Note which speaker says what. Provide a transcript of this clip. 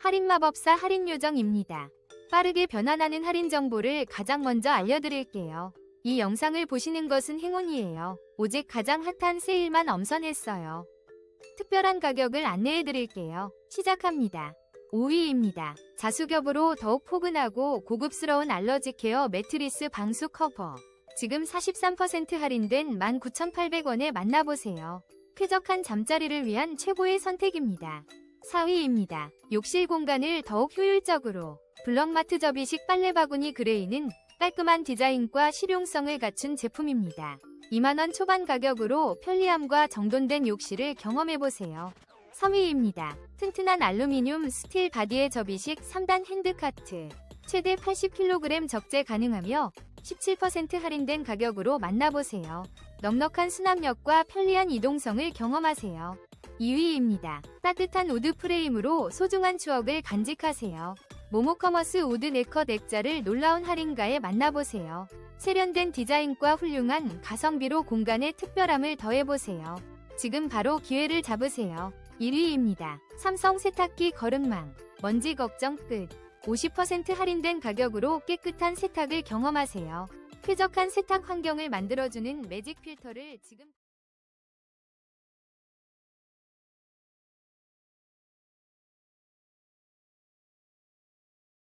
Speaker 1: 할인 마법사 할인 요정입니다. 빠르게 변환하는 할인 정보를 가장 먼저 알려드릴게요. 이 영상을 보시는 것은 행운이에요. 오직 가장 핫한 세일만 엄선했어요. 특별한 가격을 안내해드릴게요. 시작합니다. 5위입니다. 자수겹으로 더욱 포근하고 고급스러운 알러지 케어 매트리스 방수 커버. 지금 43% 할인된 19,800원에 만나보세요. 쾌적한 잠자리를 위한 최고의 선택입니다. 4위입니다. 욕실 공간을 더욱 효율적으로 블럭마트 접이식 빨래 바구니 그레이는 깔끔한 디자인과 실용성을 갖춘 제품입니다. 2만원 초반 가격으로 편리함과 정돈된 욕실을 경험해보세요. 3위입니다. 튼튼한 알루미늄 스틸 바디의 접이식 3단 핸드카트. 최대 80kg 적재 가능하며 17% 할인된 가격으로 만나보세요. 넉넉한 수납력과 편리한 이동성을 경험하세요. 2위입니다. 따뜻한 우드 프레임으로 소중한 추억을 간직하세요. 모모커머스 우드 네컷 액자를 놀라운 할인가에 만나보세요. 세련된 디자인과 훌륭한 가성비로 공간에 특별함을 더해보세요. 지금 바로 기회를 잡으세요. 1위입니다. 삼성 세탁기 거름망. 먼지 걱정 끝. 50% 할인된 가격으로 깨끗한 세탁을 경험하세요. 쾌적한 세탁 환경을 만들어주는 매직 필터를 지금